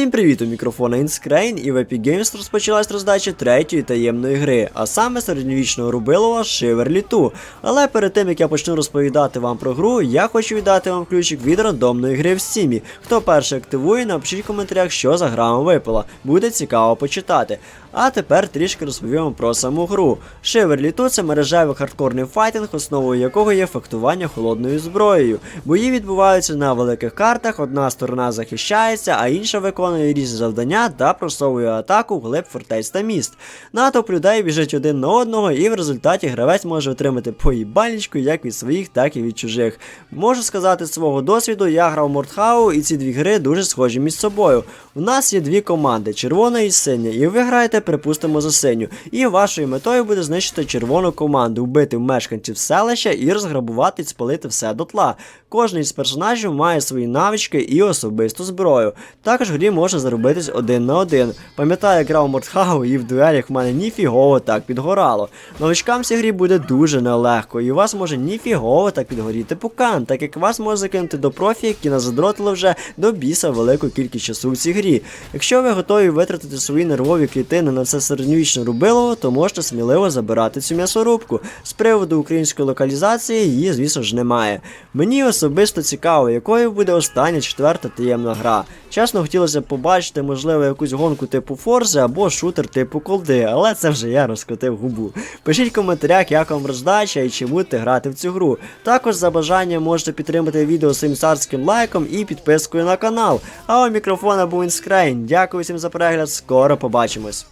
Усім привіт у мікрофона Інскрейн і в Epic Games розпочалась роздача третьої таємної гри, а саме середньовічного рубилова Шиверлі 2. Але перед тим як я почну розповідати вам про гру, я хочу віддати вам ключик від рандомної гри в Стімі. Хто перший активує, напишіть в коментарях, що за гра вам випала. Буде цікаво почитати. А тепер трішки розповім про саму гру. Шиверлі 2 це мережевий хардкорний файтинг, основою якого є фехтування холодною зброєю. Бої відбуваються на великих картах, одна сторона захищається, а інша виконує різні завдання та просовує атаку глиб фортець та міст. Натовп людей біжить один на одного, і в результаті гравець може отримати поїбальничку як від своїх, так і від чужих. Можу сказати з свого досвіду, я грав Мортхау, і ці дві гри дуже схожі між собою. У нас є дві команди червона і синя, і ви граєте, припустимо, за синю. І вашою метою буде знищити червону команду, вбити мешканців селища і розграбувати і спалити все дотла. Кожний з персонажів має свої навички і особисту зброю. Також в грі можна заробитись один на один. Пам'ятаю, як грав Мортхау і в дуелях в мене ніфігово так підгорало. Новичкам цій грі буде дуже нелегко, і у вас може ніфігово так підгоріти пукан, так як вас може закинути до профі, які назадротили вже до біса велику кількість часу в цій грі. Якщо ви готові витратити свої нервові клітини на це середньовічне рубилово, то можете сміливо забирати цю м'ясорубку. З приводу української локалізації її, звісно ж, немає. Мені особисто цікаво, якою буде остання четверта таємна гра. Чесно, хотілося б побачити, можливо, якусь гонку типу Форзи або шутер типу колди, але це вже я розкотив губу. Пишіть в коментарях, як вам роздача і чи будете грати в цю гру. Також за бажанням можете підтримати відео своїм царським лайком і підпискою на канал. А у мікрофона був Інскрейн. Дякую всім за перегляд, скоро побачимось.